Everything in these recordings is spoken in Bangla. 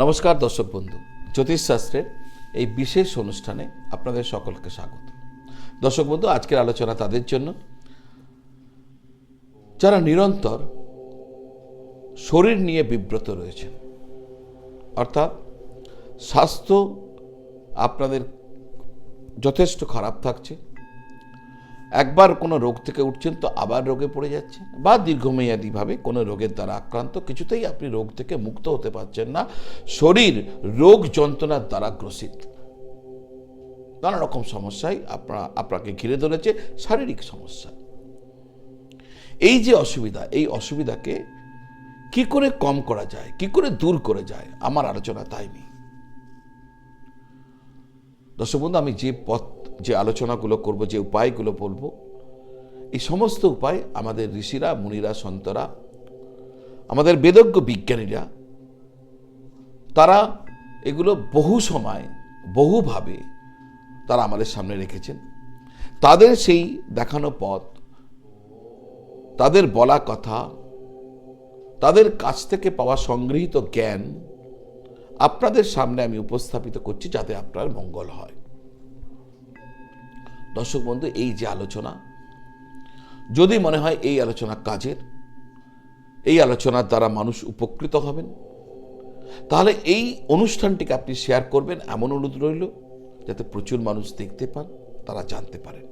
নমস্কার দর্শক বন্ধু জ্যোতিষশাস্ত্রের এই বিশেষ অনুষ্ঠানে আপনাদের সকলকে স্বাগত। দর্শক বন্ধু, আজকের আলোচনা তাদের জন্য। যারা নিরন্তর শরীর নিয়ে বিব্রত রয়েছেন, অর্থাৎ স্বাস্থ্য আপনাদের যথেষ্ট খারাপ থাকছে একবার কোনো রোগ থেকে উঠছেন তো আবার রোগে পড়ে যাচ্ছেন বা দীর্ঘমেয়াদীভাবে কোনো রোগের দ্বারা আক্রান্ত, কিছুতেই আপনি রোগ থেকে মুক্ত হতে পারছেন না। শরীর রোগ যন্ত্রণার দ্বারা গ্রসিত। নানা রকম সমস্যায় আপনার আপনাকে ঘিরে ধরেছে শারীরিক সমস্যা। এই যে অসুবিধা, এই অসুবিধাকে কি করে কম করা যায়, কি করে দূর করে যায়, আমার আলোচনা তাই নেই। দর্শক বন্ধু আমি যে পথ, যে আলোচনাগুলো করব, যে উপায়গুলো বলব, এই সমস্ত উপায় আমাদের ঋষিরা, মুনিরা, সন্তরা, আমাদের বেদজ্ঞ বিজ্ঞানীরা, তারা এগুলো বহু সময়, বহুভাবে তারা আমাদের সামনে রেখেছেন। তাদের সেই দেখানো পথ, তাদের বলা কথা, তাদের কাছ থেকে পাওয়া সংগৃহীত জ্ঞান আপনাদের সামনে আমি উপস্থাপিত করছি যাতে আপনার মঙ্গল হয়। দর্শক বন্ধু, এই যে আলোচনা, যদি মনে হয় এই আলোচনা কাজের, এই আলোচনার দ্বারা মানুষ উপকৃত হবেন, তাহলে এই অনুষ্ঠানটিকে আপনি শেয়ার করবেন। এমন অনুরোধ রইল, যাতে প্রচুর মানুষ দেখতে পান, তারা জানতে পারেন।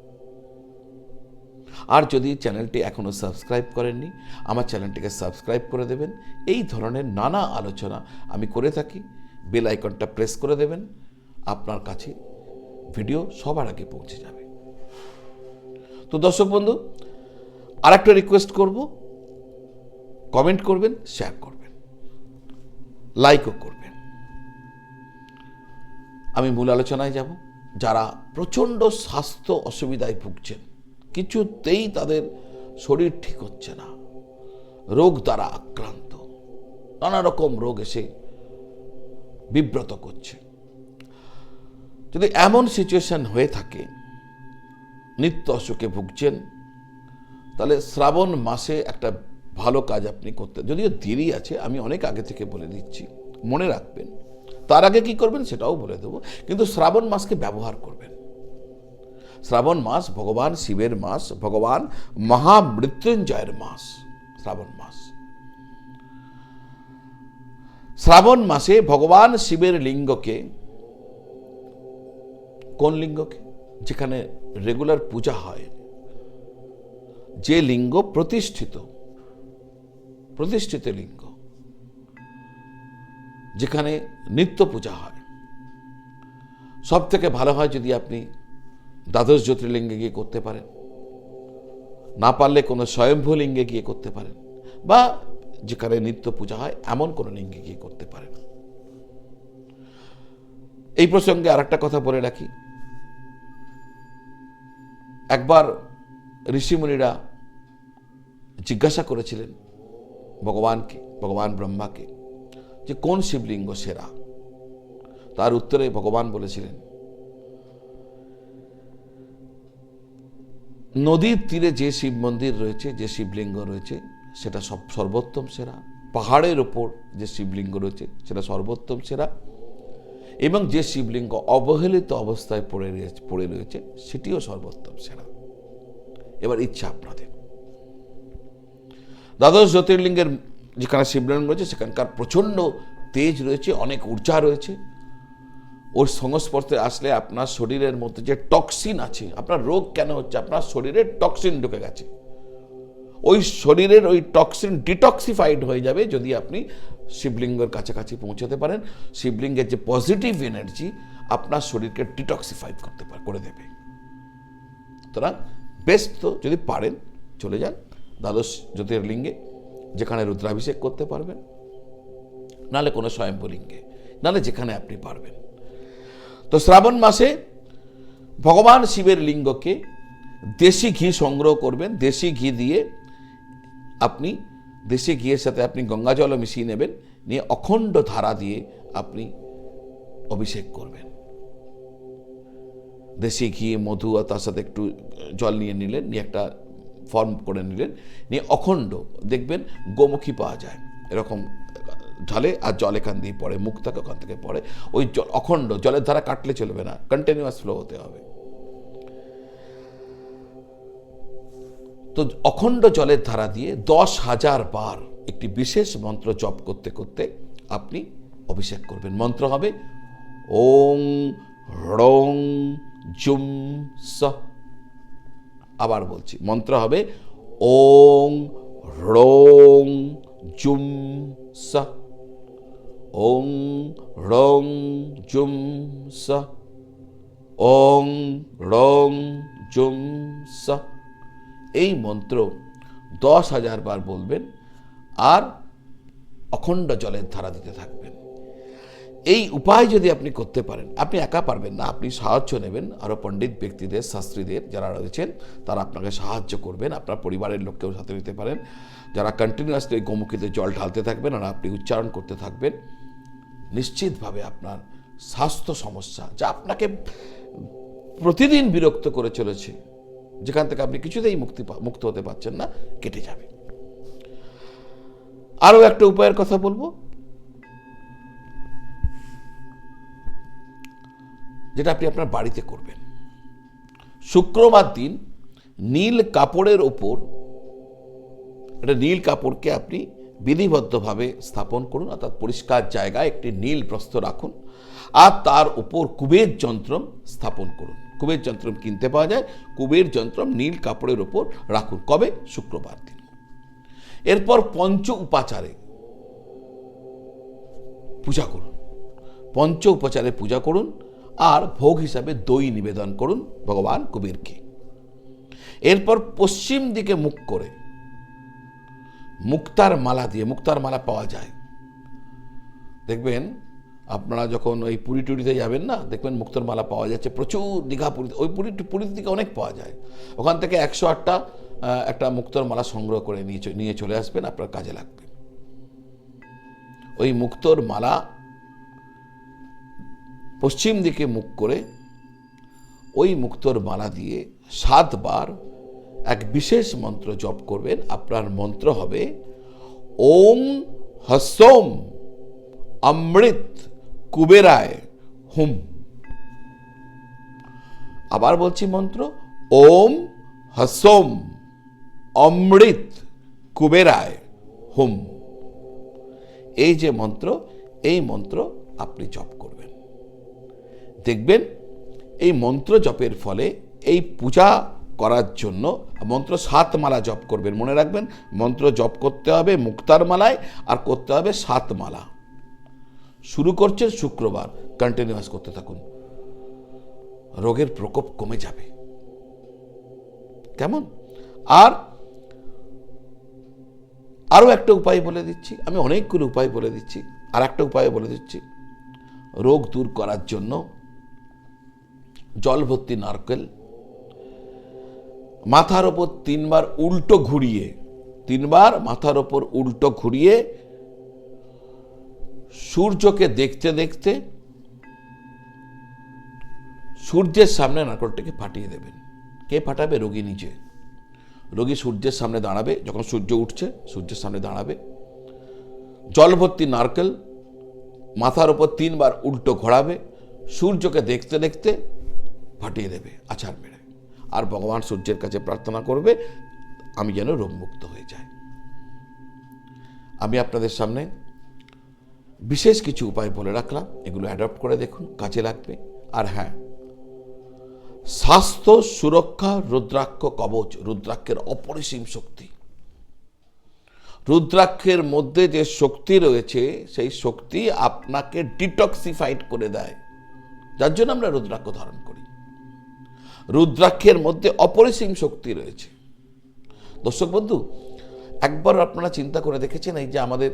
আর যদি চ্যানেলটি এখনও সাবস্ক্রাইব করেননি, আমার চ্যানেলটিকে সাবস্ক্রাইব করে দেবেন। এই ধরনের নানা আলোচনা আমি করে থাকি। বেল আইকনটা প্রেস করে দেবেন, আপনার কাছে ভিডিও সবার আগে পৌঁছে যাবে। তো দর্শক বন্ধু আর একটা রিকোয়েস্ট করব কমেন্ট করবেন শেয়ার করবেন লাইকও করবেন। আমি মূল আলোচনায় যাব, যারা প্রচণ্ড স্বাস্থ্য অসুবিধায় ভুগছেন, কিছুতেই তাদের শরীর ঠিক হচ্ছে না, রোগ দ্বারা আক্রান্ত, নানা রকম রোগ এসে বিব্রত করছে। যদি এমন সিচুয়েশন হয়ে থাকে, নিত্য অসুখে ভুগছেন, তাহলে শ্রাবণ মাসে একটা ভালো কাজ আপনি করতে যদিও দেরি আছে, আমি অনেক আগে থেকে বলে দিচ্ছি, মনে রাখবেন। তার আগে কি করবেন সেটাও বলে দেবো, কিন্তু শ্রাবণ মাসকে ব্যবহার করবেন। শ্রাবণ মাস ভগবান শিবের মাস, ভগবান মহামৃত্যুঞ্জয়ের মাস, শ্রাবণ মাস। শ্রাবণ মাসে ভগবান শিবের লিঙ্গকে, কোন লিঙ্গকে? যেখানে রেগুলার পূজা হয়। যে লিঙ্গ প্রতিষ্ঠিত প্রতিষ্ঠিত লিঙ্গ, যেখানে নিত্য পূজা হয়। সব থেকে ভালো হয় যদি আপনি দ্বাদশ জ্যোতির্লিঙ্গে গিয়ে করতে পারেন। না পারলে কোনো স্বয়ম্ভূ লিঙ্গে গিয়ে করতে পারেন। বা যেখানে নিত্য পূজা হয়, এমন কোনো লিঙ্গে গিয়ে করতে পারেন এই প্রসঙ্গে আর একটা কথা বলে রাখি। একবার ঋষিমুনিরা জিজ্ঞাসা করেছিলেন ভগবানকে, ভগবান ব্রহ্মাকে, যে কোন শিবলিঙ্গ সেরা? তার উত্তরে ভগবান বলেছিলেন, নদীর তীরে যে শিব মন্দির রয়েছে, যে শিবলিঙ্গ রয়েছে সেটা সব সর্বোত্তম সেরা। পাহাড়ের ওপর যে শিবলিঙ্গ রয়েছে, সেটা সর্বোত্তম সেরা। এবং যে শিবলিঙ্গ অবহেলিত অবস্থায় পড়ে রয়েছে পড়ে রয়েছে, সেটিও সর্বোত্তম সেরা। এবার ইচ্ছা আপনাদের। দ্বাদশ জ্যোতির্লিঙ্গের যেখানে শিবলিঙ্গ রয়েছে, সেখানকার প্রচণ্ড তেজ রয়েছে, অনেক ঊর্জা রয়েছে। ওর সংস্পর্শে আসলে আপনার শরীরের মধ্যে যে টক্সিন আছে, আপনার রোগ কেন হচ্ছে, আপনার শরীরে টক্সিন ঢুকে গেছে। ওই শরীরের ওই টক্সিন ডিটক্সিফাইড হয়ে যাবে যদি আপনি শিবলিঙ্গের কাছাকাছি পৌঁছাতে পারেন। শিবলিঙ্গের যে পজিটিভ এনার্জি আপনার শরীরকে ডিটক্সিফাই করতে পারে, করে দেবে। সুতরাং বেস্ট তো যদি পারেন, চলে যান দ্বাদশ জ্যোতির্লিঙ্গে, যেখানে রুদ্রাভিষেক করতে পারবেন। নালে কোনো স্বয়ম্ভলিঙ্গে, নালে যেখানে আপনি পারবেন। তো শ্রাবণ মাসে ভগবান শিবের লিঙ্গকে দেশি ঘি সংগ্রহ করবেন। দেশি ঘি দিয়ে আপনি দেশে গিয়ে সাথে আপনি গঙ্গা জলও মিশিয়ে নেবেন, নিয়ে অখণ্ড ধারা দিয়ে আপনি অভিষেক করবেন। দেশে গিয়ে মধু আর তার সাথে একটু জল নিয়ে নিলেন, নিয়ে একটা ফর্ম করে নিলেন, নিয়ে অখণ্ড দেখবেন গোমুখী পাওয়া যায়। এরকম ঢালে আর জল এখান দিয়ে পড়ে, মুখ থেকে ওখান থেকে পড়ে। ওই জল অখণ্ড জলের ধারা কাটলে চলবে না কন্টিনিউয়াস ফ্লো হতে হবে। তো অখণ্ড জলের ধারা দিয়ে দশ হাজার বার একটি বিশেষ মন্ত্র জপ করতে করতে আপনি অভিষেক করবেন। মন্ত্র হবে, ওং রং জুম স। আবার বলছি, মন্ত্র হবে, ওং রং জুম স। ওং রং জুম স। ওং রং জুম স। এই মন্ত্র দশ হাজার বার বলবেন আর অখণ্ড জলের ধারা দিতে থাকবেন। এই উপায় যদি আপনি করতে পারেন, আপনি একা পারবেন না, আপনি সাহায্য নেবেন। আরও পণ্ডিত ব্যক্তিদের, শাস্ত্রীদের যারা রয়েছেন, তারা আপনাকে সাহায্য করবেন, আপনার পরিবারের লোককেও সাথে নিতে পারেন। যারা কন্টিনিউয়াসলি ওই গোমুখীতে জল ঢালতে থাকবেন আর আপনি উচ্চারণ করতে থাকবেন, নিশ্চিতভাবে আপনার স্বাস্থ্য সমস্যা, যা আপনাকে প্রতিদিন বিরক্ত করে চলেছে যেখান থেকে আপনি কিছুতেই মুক্তি মুক্ত হতে পারছেন না, কেটে যাবে। আরও একটা উপায়ের কথা বলব। যেটা আপনি আপনার বাড়িতে করবেন। শুক্রবার দিন নীল কাপড়ের ওপর, একটা নীল কাপড়কে আপনি বিধিবদ্ধভাবে স্থাপন করুন, অর্থাৎ পরিষ্কার জায়গায় একটি নীল প্রস্থ রাখুন, আর তার উপর কুবের যন্ত্রম স্থাপন করুন। কুবের যন্ত্রম কিনতে পাওয়া যায়। কুবের যন্ত্রম নীল কাপড়ের ওপর রাখুন। কবে? শুক্রবার দিন। এরপর পঞ্চ উপাচারে পূজা করুন। পঞ্চ উপচারে পূজা করুন আর ভোগ হিসাবে দই নিবেদন করুন ভগবান কবিরকে। এরপর পশ্চিম দিকে মুখ করে মুক্তার মালা দিয়ে, মুক্তার মালা পাওয়া যায়। দেখবেন আপনারা যখন ওই পুরী টুরিতে যাবেন না, দেখবেন মুক্তার মালা পাওয়া যাচ্ছে। প্রচুর দীঘা পুরীতে, ওই পুরী পুরীর দিকে অনেক পাওয়া যায়। ওখান থেকে একশো আটটা একটা মুক্তর মালা সংগ্রহ করে নিয়ে নিয়ে চলে আসবেন, আপনার কাজে লাগবে। ওই মুক্তর মালা পশ্চিম দিকে মুখ করে, ওই মুক্তর মালা দিয়ে সাতবার এক বিশেষ মন্ত্র জপ করবেন। আপনার মন্ত্র হবে, ওম হসোম অমৃত কুবেরায়, হুম। আবার বলছি মন্ত্র, ওম হসোম অমৃত কুবেরায়, হুম। এই যে মন্ত্র, এই মন্ত্র আপনি জপ করবেন। দেখবেন, এই মন্ত্র জপের ফলে এই পূজা করার জন্য মন্ত্র সাত মালা জপ করবেন। মনে রাখবেন, মন্ত্র জপ করতে হবে মুক্তার মালায় আর করতে হবে সাত মালা। শুরু করছেন শুক্রবার। কন্টিনিউয়াস করতে থাকুন। রোগের প্রকোপ কমে যাবে। কেমন? আর আরও একটা উপায় বলে দিচ্ছি। আমি অনেকগুলো উপায় বলে দিচ্ছি। আর একটা উপায় বলে দিচ্ছি। রোগ দূর করার জন্য জল ভর্তি নারকেল, মাথার ওপর তিনবার উল্টো ঘুরিয়ে, তিনবার মাথার ওপর উল্টো ঘুরিয়ে সূর্যকে দেখতে দেখতে সূর্যের সামনে নারকেলটাকে ফাটিয়ে দেবেন। কে ফাটাবে? রোগী নিজে। রোগী সূর্যের সামনে দাঁড়াবে, যখন সূর্য উঠছে, সূর্যের সামনে দাঁড়াবে। জল ভর্তি নারকেল মাথার ওপর তিনবার উল্টো ঘোরাবে, সূর্যকে দেখতে দেখতে ফাটিয়ে দেবে, আছাড় মেরে। আর ভগবান সূর্যের কাছে প্রার্থনা করবে, আমি যেন রোগমুক্ত হয়ে যাই। আমি আপনাদের সামনে বিশেষ কিছু উপায় বলে রাখলাম। এগুলো অ্যাডপ্ট করে দেখুন, কাজে লাগবে। আর হ্যাঁ স্বাস্থ্য সুরক্ষা রুদ্রাক্ষ কবচ, রুদ্রাক্ষের অপরিসীম শক্তি। রুদ্রাক্ষের মধ্যে যে শক্তি রয়েছে, সেই শক্তি আপনাকে ডিটক্সিফাইড করে দেয়। যার জন্য আমরা রুদ্রাক্ষ ধারণ করি। রুদ্রাক্ষের মধ্যে অপরিসীম শক্তি রয়েছে। দর্শক বন্ধু একবার আপনারা চিন্তা করে দেখেছেন এই যে আমাদের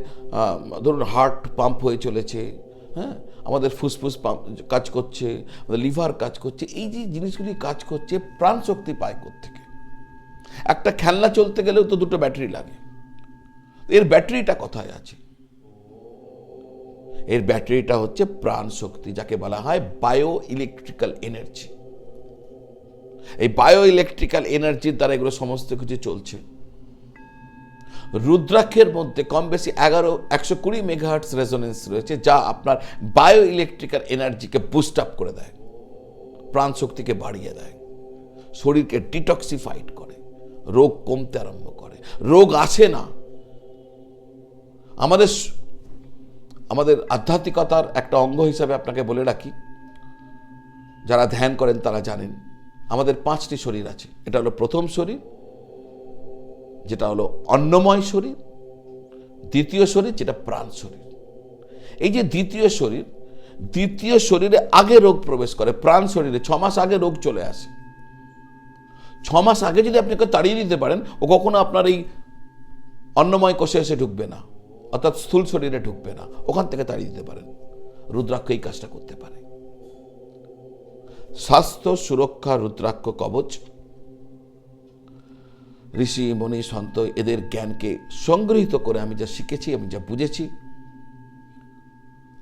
ধরুন হার্ট পাম্প হয়ে চলেছে হ্যাঁ? আমাদের ফুসফুস পাম্প কাজ করছে, আমাদের লিভার কাজ করছে, এই যে জিনিসগুলি কাজ করছে প্রাণ শক্তি পায় থেকে একটা খেলনা চলতে গেলেও তো দুটো ব্যাটারি লাগে। এর ব্যাটারিটা কোথায় আছে? এর ব্যাটারিটা হচ্ছে প্রাণ শক্তি যাকে বলা হয় বায়ো ইলেকট্রিক্যাল এনার্জি এই বায়ো ইলেকট্রিক্যাল এনার্জির দ্বারা এগুলো সমস্ত কিছু চলছে। রুদ্রাক্ষের মধ্যে কম বেশি এগারো, একশো কুড়ি মেগাহার্টস রেজোনেন্স রয়েছে, যা আপনার বায়ো ইলেকট্রিক্যাল এনার্জিকে বুস্ট আপ করে দেয় প্রাণ শক্তিকে বাড়িয়ে দেয়, শরীরকে ডিটক্সিফাইড করে, রোগ কমতে আরম্ভ করে। রোগ আসে না। আমাদের আমাদের আধ্যাত্মিকতার একটা অঙ্গ হিসাবে আপনাকে বলে রাখি, যারা ধ্যান করেন তারা জানেন, আমাদের পাঁচটি শরীর আছে, এটা হলো প্রথম শরীর যেটা হলো অন্নময় শরীর, দ্বিতীয় শরীর যেটা প্রাণ শরীর। এই যে দ্বিতীয় শরীর, দ্বিতীয় শরীরে আগে রোগ প্রবেশ করে, প্রাণ শরীরে ছ মাস আগে রোগ চলে আসে। ছ মাস আগে যদি আপনি তাড়িয়ে দিতে পারেন, ও কখনো আপনার এই অন্নময় কোষে এসে ঢুকবে না, অর্থাৎ স্থূল শরীরে ঢুকবে না, ওখান থেকে তাড়িয়ে দিতে পারেন। রুদ্রাক্ষ এই কাজটা করতে পারে। স্বাস্থ্য সুরক্ষা রুদ্রাক্ষ কবচ ঋষি মণি সন্ত এদের জ্ঞানকে সংগৃহীত করে আমি যা শিখেছি, আমি যা বুঝেছি,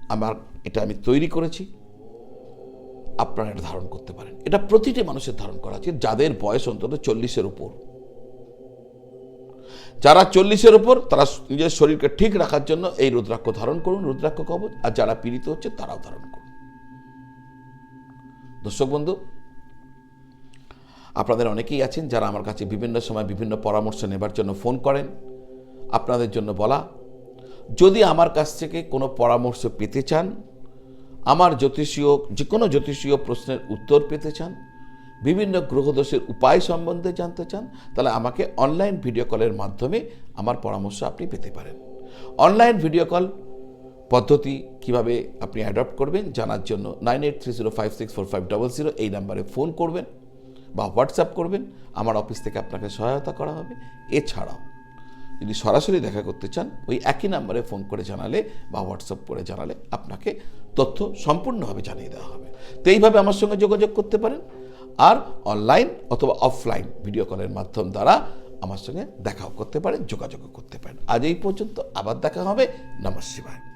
আমার এটা আমি তৈরি করেছি, আপনারা এটা ধারণ করতে পারেন। এটা প্রতিটি মানুষের ধারণ করা উচিত, যাদের বয়স অন্তত চল্লিশের উপর। যারা চল্লিশের উপর, তারা নিজের শরীরকে ঠিক রাখার জন্য এই রুদ্রাক্ষ ধারণ করুন, রুদ্রাক্ষ কবচ, আর যারা পীড়িত হচ্ছে তারাও ধারণ করুন। দর্শক বন্ধু আপনাদের অনেকেই আছেন যারা আমার কাছে বিভিন্ন সময় বিভিন্ন পরামর্শ নেবার জন্য ফোন করেন। আপনাদের জন্য বলা, যদি আমার কাছ থেকে কোনো পরামর্শ পেতে চান, আমার জ্যোতিষীয় যে কোনো জ্যোতিষীয় প্রশ্নের উত্তর পেতে চান, বিভিন্ন গ্রহদোষের উপায় সম্বন্ধে জানতে চান, তাহলে আমাকে অনলাইন ভিডিও কলের মাধ্যমে আমার পরামর্শ আপনি পেতে পারেন। অনলাইন ভিডিও কল পদ্ধতি কীভাবে আপনি অ্যাডপ্ট করবেন জানার জন্য nine eight three zero five six four five double zero এই নাম্বারে ফোন করবেন। বা হোয়াটসঅ্যাপ করবেন, আমার অফিস থেকে আপনাকে সহায়তা করা হবে। এছাড়াও, যদি সরাসরি দেখা করতে চান, ওই একই নাম্বারে ফোন করে জানালে বা হোয়াটসঅ্যাপ করে জানালে আপনাকে তথ্য সম্পূর্ণভাবে জানিয়ে দেওয়া হবে। তো এইভাবে আমার সঙ্গে যোগাযোগ করতে পারেন আর অনলাইন অথবা অফলাইন ভিডিও কলের মাধ্যম দ্বারা আমার সঙ্গে দেখাও করতে পারেন, যোগাযোগও করতে পারেন। আজ এই পর্যন্ত আবার দেখা হবে। নমস্কার।